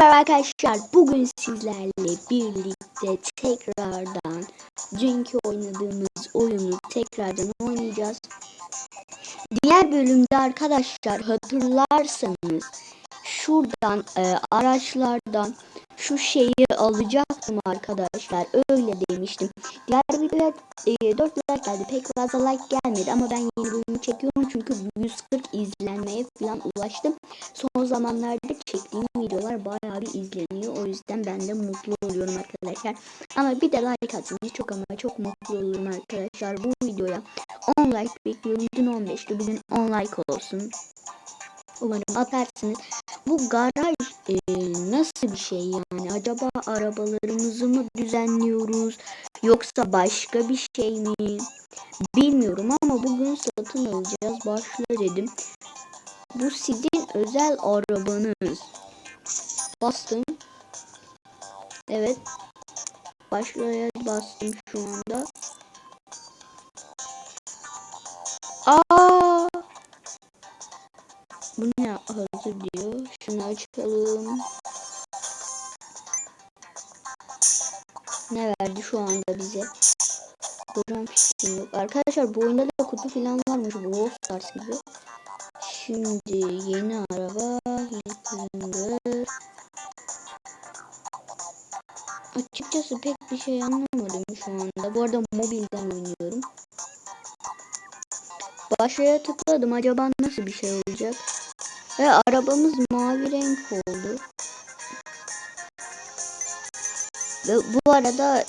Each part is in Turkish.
Merhaba arkadaşlar. Bugün sizlerle birlikte tekrardan dünkü oynadığımız oyunu tekrardan oynayacağız. Diğer bölümde arkadaşlar hatırlarsanız şuradan e, araçlardan şu şeyi alacaktım arkadaşlar. Öyle demiştim. Diğer videoya e, 4 like geldi. Pek fazla like gelmedi ama ben yeni bölümü çekiyorum çünkü 140 izlenmeye falan ulaştım. Son zamanlarda çektiğim videolar bayağı bir izleniyor. O yüzden ben de mutlu oluyorum arkadaşlar. Ama bir de like atsanız çok ama çok mutlu olurum arkadaşlar. Bu videoya 10 like bekliyorum. Dün 15'ti. Bugün 10 like olsun. Umarım atarsınız. Bu garaj e, nasıl bir şey yani? Acaba arabalarımızı mı düzenliyoruz? Yoksa başka bir şey mi? Bilmiyorum ama bugün satın alacağız. Başla dedim. Bu sizin özel arabanız. Bastım. Evet. Başlaya bastım şu anda. Yok. Arkadaşlar bu oyunda da kutu falan varmış. Bu Wolf Stars gibi. Şimdi yeni araba. Hillfinger. Açıkçası pek bir şey anlamadım şu anda. Bu arada mobilden oynuyorum. Başlaya tıkladım. Acaba nasıl bir şey olacak? Ve arabamız mavi renk oldu. Ve bu arada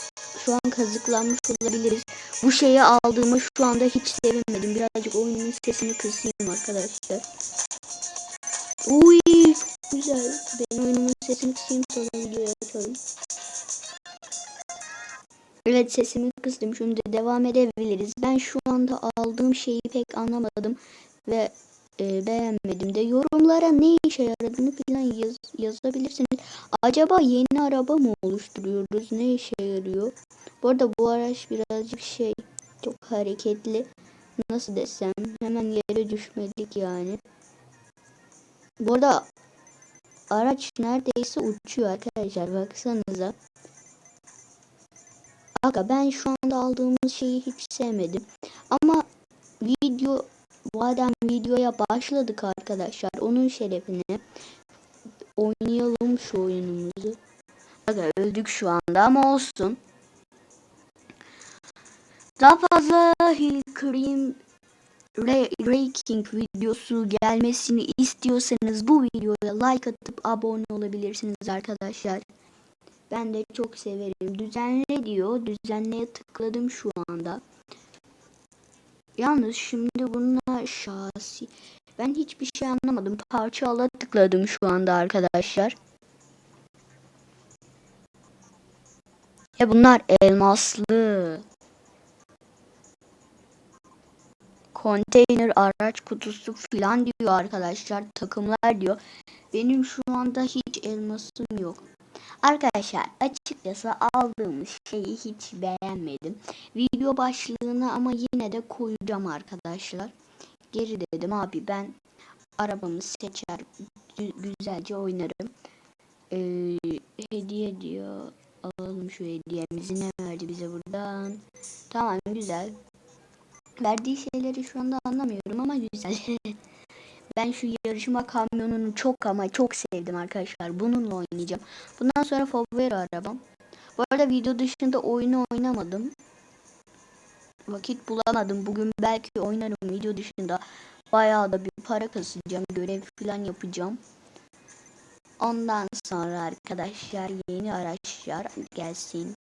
şu an kazıklanmış olabiliriz. Bu şeyi aldığımı şu anda hiç sevinmedim. Birazcık oyunun sesini kısayım arkadaşlar. Uy çok güzel. Ben oyunumun sesini kısayım sonra videoya açalım. Evet sesimi kıstım. Şimdi devam edebiliriz. Ben şu anda aldığım şeyi pek anlamadım ve e, beğenmedim de yorumlara ne işe yaradığını falan yaz, yazabilirsiniz. Acaba yeni araba mı oluşturuyoruz? Ne işe yarıyor? Bu arada bu araç birazcık şey çok hareketli. Nasıl desem hemen yere düşmedik yani. Bu arada araç neredeyse uçuyor arkadaşlar baksanıza. Aga ben şu anda aldığımız şeyi hiç sevmedim. Ama video madem videoya başladık arkadaşlar onun şerefine oynayalım şu oyunumuzu. Aga öldük şu anda ama olsun. Daha fazla Hill Cream Raking videosu gelmesini istiyorsanız bu videoya like atıp abone olabilirsiniz arkadaşlar. Ben de çok severim. Düzenle diyor. Düzenleye tıkladım şu anda. Yalnız şimdi bununla şasi. Ben hiçbir şey anlamadım. Parça ala tıkladım şu anda arkadaşlar. Ya bunlar elmaslı. Konteyner araç kutusu falan diyor arkadaşlar. Takımlar diyor. Benim şu anda hiç elmasım yok. Arkadaşlar açıkçası aldığımız şeyi hiç beğenmedim. Video başlığını ama yine de koyacağım arkadaşlar. Geri dedim abi ben arabamı seçer güzelce oynarım. Ee, hediye diyor. Alalım şu hediyemizi. Ne verdi bize buradan? Tamam güzel. Verdiği şeyleri şu anda anlamıyorum ama güzel. Ben şu yarışma kamyonunu çok ama çok sevdim arkadaşlar. Bununla oynayacağım. Bundan sonra favori arabam. Bu arada video dışında oyunu oynamadım. Vakit bulamadım. Bugün belki oynarım video dışında. Bayağı da bir para kasacağım. Görev falan yapacağım. Ondan sonra arkadaşlar yeni araçlar gelsin.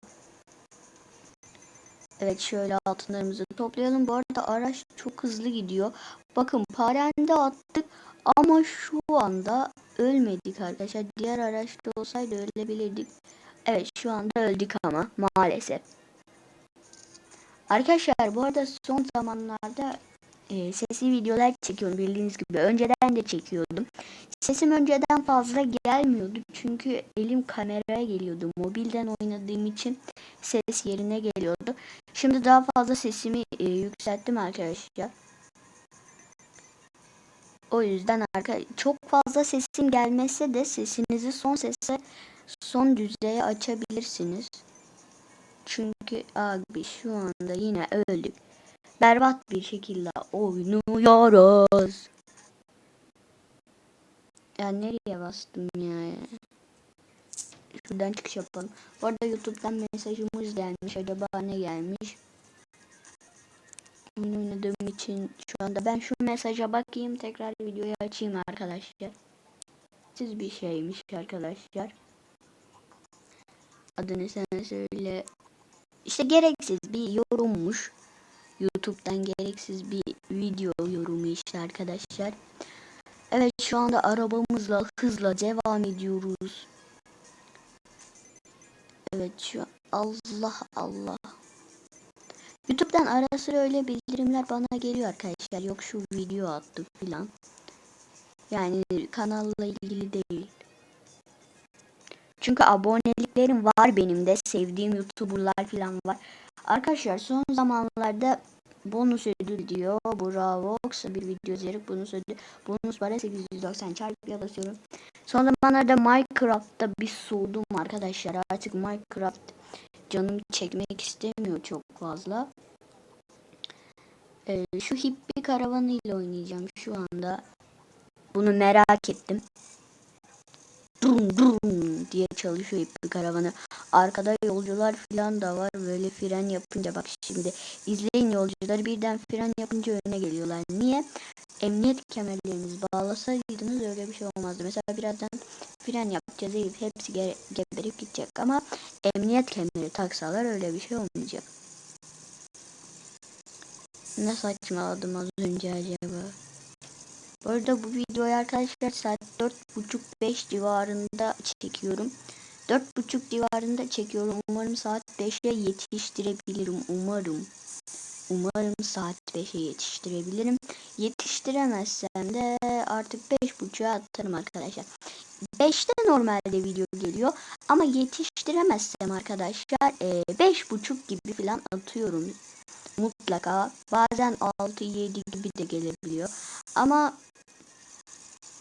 Evet şöyle altınlarımızı toplayalım. Bu arada araç çok hızlı gidiyor. Bakın parende attık ama şu anda ölmedik arkadaşlar. Diğer araçta olsaydı ölebilirdik. Evet şu anda öldük ama maalesef. Arkadaşlar bu arada son zamanlarda e, sesli videolar çekiyorum bildiğiniz gibi. Önceden de çekiyordum. Sesim önceden fazla gelmiyordu. Çünkü elim kameraya geliyordu. Mobilden oynadığım için ses yerine geliyordu. Şimdi daha fazla sesimi e, yükselttim arkadaşlar. O yüzden arka çok fazla sesim gelmese de sesinizi son sese son düzeye açabilirsiniz. Çünkü abi şu anda yine öldük. Berbat bir şekilde oynuyoruz. Ya nereye bastım ya? Şuradan çıkış yapalım. Bu arada YouTube'dan mesajımız gelmiş. Acaba ne gelmiş? Oyun oynadığım için şu anda ben şu mesaja bakayım. Tekrar videoyu açayım arkadaşlar. Siz bir şeymiş arkadaşlar. Adını sen söyle. İşte gereksiz bir yorummuş. YouTube'dan gereksiz bir video yorumu işte arkadaşlar. Evet şu anda arabamızla hızla devam ediyoruz. Evet şu Allah Allah. YouTube'dan ara sıra öyle bildirimler bana geliyor arkadaşlar. Yok şu video attı filan. Yani kanalla ilgili değil. Çünkü aboneliklerim var benim de. Sevdiğim YouTuber'lar filan var. Arkadaşlar son zamanlarda bonus ödül diyor. Bravo. Kısa bir video izleyerek bonus ödül. Bonus para 890 çarpıya basıyorum. Son zamanlarda Minecraft'ta bir soğudum arkadaşlar. Artık Minecraft canım çekmek istemiyor çok fazla. Ee, şu hippie karavanı ile oynayacağım şu anda. Bunu merak ettim. Drum drum diye çalışıyor hippie karavanı. Arkada yolcular falan da var. Böyle fren yapınca bak şimdi izleyin yolcuları birden fren yapınca öne geliyorlar. Niye? Emniyet kemerlerinizi bağlasaydınız öyle bir şey olmazdı. Mesela birazdan fren yapacağız deyip hepsi ge geberip gidecek ama emniyet kemeri taksalar öyle bir şey olmayacak. Ne saçmaladım az önce acaba? Bu arada bu videoyu arkadaşlar saat 4.30-5 civarında çekiyorum. 4.30 civarında çekiyorum. Umarım saat 5'e yetiştirebilirim. Umarım. Umarım saat 5'e yetiştirebilirim. Yetiştiremezsem de artık 5.30'a atarım arkadaşlar. 5'te normalde video geliyor. Ama yetiştiremezsem arkadaşlar 5.30 gibi falan atıyorum. Mutlaka. Bazen 6-7 gibi de gelebiliyor. Ama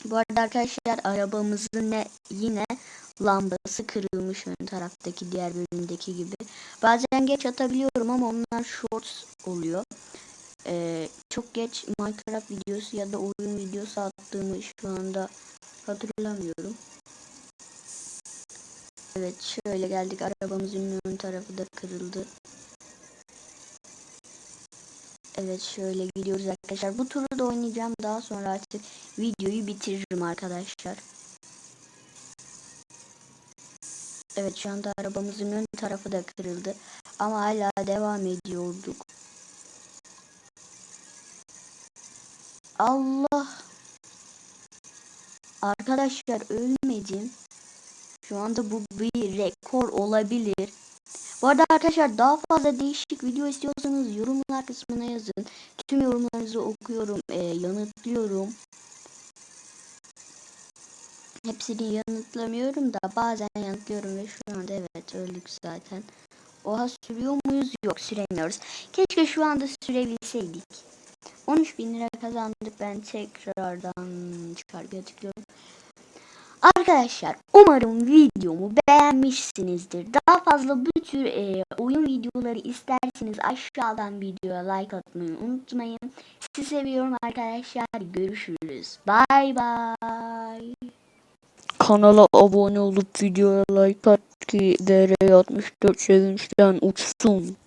bu arada arkadaşlar arabamızın ne yine lambası kırılmış ön taraftaki diğer bölümdeki gibi. Bazen geç atabiliyorum ama onlar shorts oluyor. Ee, çok geç Minecraft videosu ya da oyun videosu attığımı şu anda hatırlamıyorum. Evet şöyle geldik arabamızın ön tarafı da kırıldı. Evet şöyle gidiyoruz arkadaşlar. Bu turu da oynayacağım. Daha sonra artık videoyu bitiririm arkadaşlar. Evet şu anda arabamızın ön tarafı da kırıldı. Ama hala devam ediyorduk. Allah. Arkadaşlar ölmedim. Şu anda bu bir rekor olabilir. Bu arada arkadaşlar daha fazla değişik video istiyorsanız yorumlar kısmına yazın. Tüm yorumlarınızı okuyorum, e, yanıtlıyorum. Hepsini yanıtlamıyorum da bazen yanıtlıyorum ve şu anda evet öldük zaten. Oha sürüyor muyuz? Yok süremiyoruz. Keşke şu anda sürebilseydik. 13 bin lira kazandık. Ben tekrardan çıkargıya tıklıyorum. Arkadaşlar umarım videomu beğenmişsinizdir. Daha fazla bu tür e, oyun videoları isterseniz aşağıdan videoya like atmayı unutmayın. Sizi seviyorum arkadaşlar. Görüşürüz. Bay bay. Kanala abone olup videoya like at ki DR64 sevinçten uçsun.